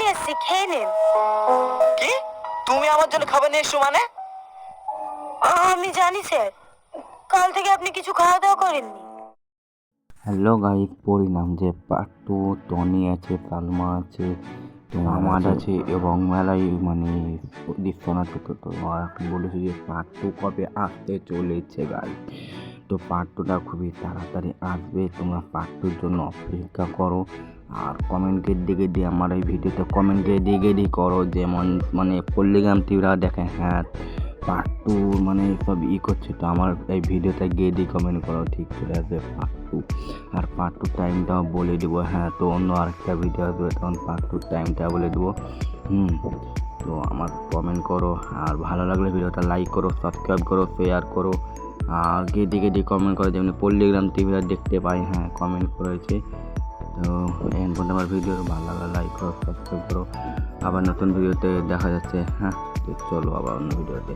নিয়ে এসেছি খেয়ে নিন। কি? তুমি আমার জন্য খাবার নিয়ে এসছো মানে? আমি জানি স্যার। কাল থেকে আপনি কিছু খাওয়া দাওয়া করেননি। হ্যালো গাইস পরিণাম যে পার্ট টু টনি আছে সালমা আছে আমার আছে? এবং মেলাই মানে দৃশ্যনাথ তো তো বলেছে যে পার্ট কবে আসতে চলেছে গাই তো পার্ট টুটা খুবই তাড়াতাড়ি আসবে। তোমরা পার্ট টুর জন্য অপেক্ষা করো। আর কমেন্টকে দিকে দিয়ে আমার এই ভিডিওতে কমেন্টকে দিকে দিয়ে করো। যেমন মানে পল্লিগ্রাম টিভিরা দেখে হ্যাঁ পার্ট টু মানে সব ই করছে তো আমার এই ভিডিওতে গিয়ে দিয়ে কমেন্ট করো, ঠিক চলে আসবে পার্ট টু আর পার্ট টু টাইমটাও বলে দেবো হ্যাঁ তো অন্য আরেকটা ভিডিও আসবে, তখন পার্ট টু টাইমটা বলে দেবো। হুম, তো আমার কমেন্ট করো। আর ভালো লাগলে ভিডিওটা লাইক করো সাবস্ক্রাইব করো শেয়ার করো। আর দিকে দিয়ে কমেন্ট করে যেমনি পল্লিগ্রাম আর দেখতে পাই হ্যাঁ কমেন্ট করেছে। তো এখন পর্যন্ত আমার ভিডিও ভালো লাগলে লাইক করো সাবস্ক্রাইব করো। আবার নতুন ভিডিওতে দেখা যাচ্ছে হ্যাঁ তো চলো আবার অন্য ভিডিওতে